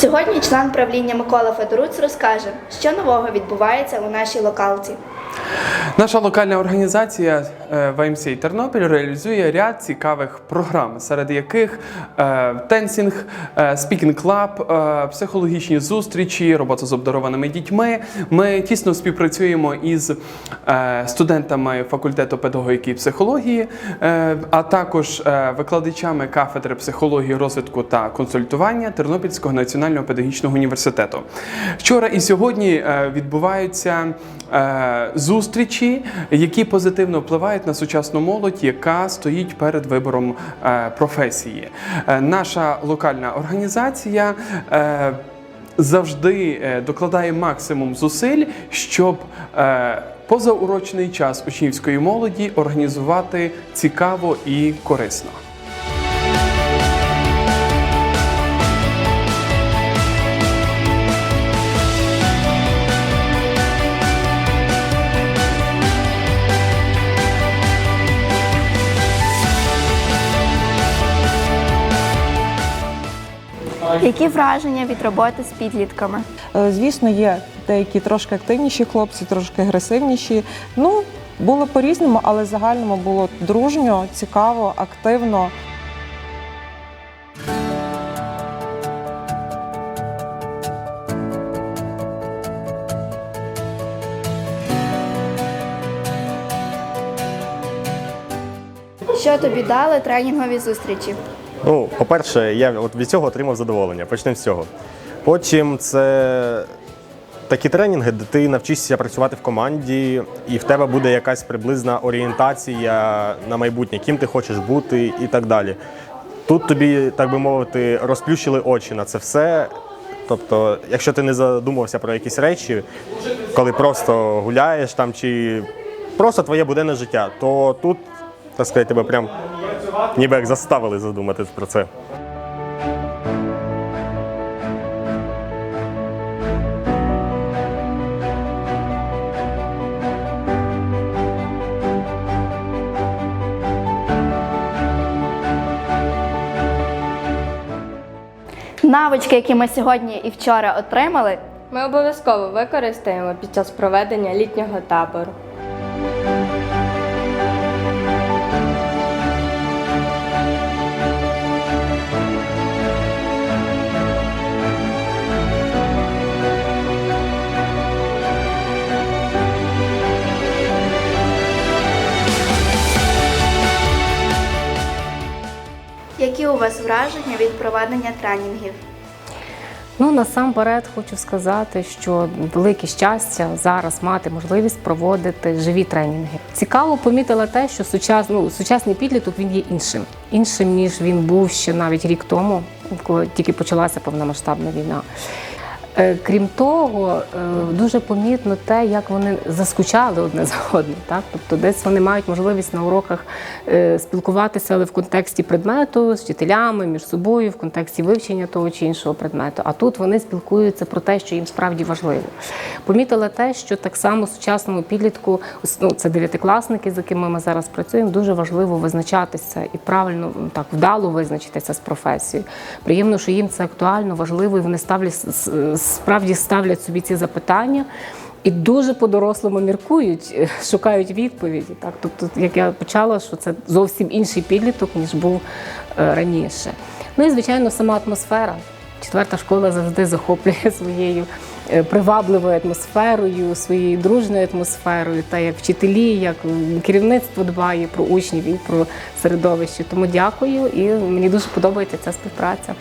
Сьогодні член правління Микола Федоруц розкаже, що нового відбувається у нашій локалці. Наша локальна організація е, VMCA Тернопіль реалізує ряд цікавих програм, серед яких е, тенсінг, е, спікінг клаб, психологічні зустрічі, робота з обдарованими дітьми. Ми тісно співпрацюємо із студентами факультету педагогіки і психології, а також викладачами кафедри психології, розвитку та консультування Тернопільського національного педагогічного університету. Вчора і сьогодні відбуваються зустрічі, які позитивно впливають на сучасну молодь, яка стоїть перед вибором е, професії. Е, Наша локальна організація. е, Завжди докладає максимум зусиль, щоб позаурочний час учнівської молоді організувати цікаво і корисно. Які враження від роботи з підлітками? Е, Звісно, є деякі трошки активніші хлопці, трошки агресивніші. Ну, було по-різному, але в загальному було дружньо, цікаво, активно. Що тобі дали тренінгові зустрічі? Ну, по-перше, я от від цього отримав задоволення. Почнемо з цього. Потім це такі тренінги, де ти навчишся працювати в команді, і в тебе буде якась приблизна орієнтація на майбутнє, ким ти хочеш бути і так далі. Тут тобі, так би мовити, розплющили очі на це все. Тобто, якщо ти не задумався про якісь речі, коли просто гуляєш там чи просто твоє буденне життя, то тут, так сказати, тебе прям ніби як заставили задуматись про це. Навички, які ми сьогодні і вчора отримали, Ми обов'язково використаємо під час проведення літнього табору. У вас враження від проведення тренінгів? Ну насамперед хочу сказати, що велике щастя зараз мати можливість проводити живі тренінги. Цікаво помітила те, що сучас, ну, сучасний підліток він є іншим, іншим ніж він був ще навіть рік тому, коли тільки почалася повномасштабна війна. Е, Крім того, е, дуже помітно те, як вони заскучали одне за одним. Так? Тобто десь вони мають можливість на уроках е, спілкуватися, але в контексті предмету з вчителями, між собою, в контексті вивчення того чи іншого предмету. А тут вони спілкуються про те, що їм справді важливо. Помітила те, що так само сучасному підлітку, ну, це дев'ятикласники, з якими ми зараз працюємо, дуже важливо визначатися і правильно так вдало визначитися з професією. Приємно, що їм це актуально, важливо, і вони ставлять справді ставлять собі ці запитання. І дуже по-дорослому міркують, е, шукають відповіді. Так, тобто, як я почала, що це зовсім інший підліток, ніж був е, раніше. Ну і звичайно, сама атмосфера. Четверта школа завжди захоплює своєю е, привабливою атмосферою, своєю дружною атмосферою, та як вчителі, як керівництво дбає про учнів і про середовище. Тому дякую і мені дуже подобається ця співпраця.